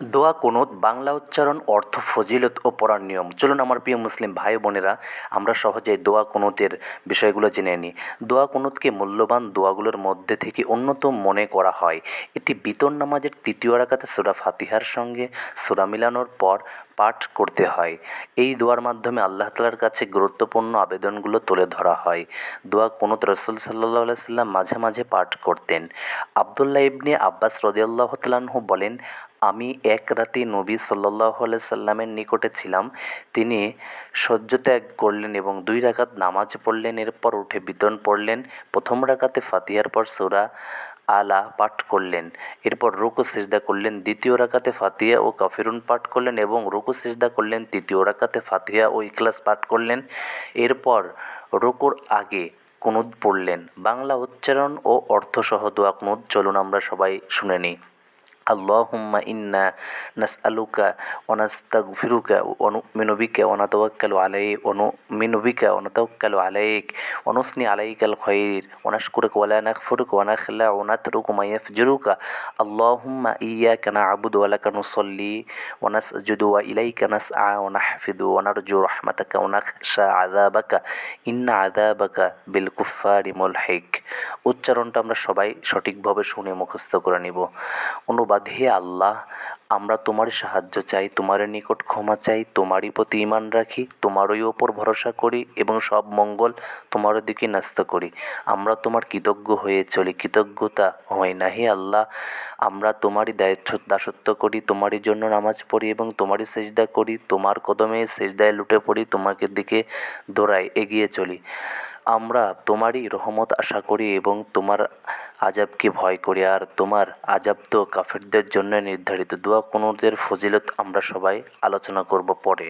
দোয়া কুনুত, বাংলা উচ্চারণ, অর্থ, ফজিলত ও পড়ার নিয়ম। চলুন আমার প্রিয় মুসলিম ভাই বোনেরা, আমরা সহজেই দোয়া কুনুতের বিষয়গুলো জেনে নিই। দোয়া কুনুতকে মূল্যবান দোয়াগুলোর মধ্যে থেকে অন্যতম মনে করা হয়। এটি বিতর নামাজের তৃতীয় রাকাতে সূরা ফাতিহার সঙ্গে সূরা মিলানোর পর পাঠ করতে হয়। এই দোয়ার মাধ্যমে আল্লাহ তালার কাছে গুরুত্বপূর্ণ আবেদনগুলো তুলে ধরা হয়। দোয়া কুনুত রসুল সাল্লাহ সাল্লাম মাঝে মাঝে পাঠ করতেন। আবদুল্লাহ ইবনে আব্বাস রদিয়াল্লাহ তালাহু বলেন আমি এক রাতে নবী সাল্লাহ সাল্লামের নিকটে ছিলাম। তিনি সহ্য ত্যাগ করলেন এবং দুই রাকাত নামাজ পড়লেন, এরপর উঠে বিতরণ পড়লেন প্রথম রাকাতে ফাতিহার পর সূরা আলা পাঠ করলেন। এরপর রুকু, সেজদা করলেন। দ্বিতীয় রাকাতে ফাতিহা ও কাফিরুন পাঠ করলেন এবং রুকু, সেজদা করলেন। তৃতীয় রাকাতে ফাতিহা ও ইখলাস পাঠ করলেন। এরপর রুকুর আগে কুনুদ পড়লেন। বাংলা উচ্চারণ ও অর্থসহ দোয়া কুনুদ, চলুন আমরা সবাই শুনে নিই। আল্লাহুম্মা ইন্না নাসআলুকা ওয়া নাস্তাগফিরুকা ওয়া নু'মিনু বিকা ওয়া নাতাওয়াক্কালু আলাইক ওয়া নু'মিনু বিকা ওয়া নাতাওয়াক্কালু আলাইক ওয়া নুসনি আলাইকাল খায়র ওয়া নাশকুরুকা ওয়া লা নাকফুরুকা ওয়া নাখলা ওয়া নাতরুকু মা ইয়াফজুরুকা আল্লাহুম্মা ইয়্যাকা না'বুদু ওয়া লাকা নুসাল্লি ওয়া নাসজুদু ওয়া ইলাইকা নাসআ ওয়া নাহফিদু ওয়া নারজু রাহমাতাকা ওয়া নাখশা আযাবাকা ইন্না আযাবাকা বিল কুফফারি মুলহিক উচ্চারণটা আমরা সবাই সঠিকভাবে শুনে মুখস্থ করে নিব। অনুবাদ হে আল্লাহ আমরা তোমার সাহায্য চাই, তোমার নিকট ক্ষমা চাই, তোমারই প্রতি ইমান রাখি, তোমারই ওপর ভরসা করি এবং সব মঙ্গল তোমার দিকে ন্যস্ত করি। আমরা তোমার কৃতজ্ঞ হয়ে চলি। কৃতজ্ঞতা হয় না হে আল্লাহ। আমরা তোমারই দায়িত্ব, দাসত্ব করি, তোমারই জন্য নামাজ পড়ি এবং তোমারই সেজদা করি। তোমার কদমে সেজদায় লুটে পড়ি, তোমাকে দিকে দৌড়াই এগিয়ে চলি। আমরা তোমারই রহমত আশা করি এবং তোমার আজাবকে ভয় করি। আর তোমার আজাব তো কাফেরদের জন্য নির্ধারিত। দোয়া কুনুতের ফজিলত আমরা সবাই আলোচনা করব পরে।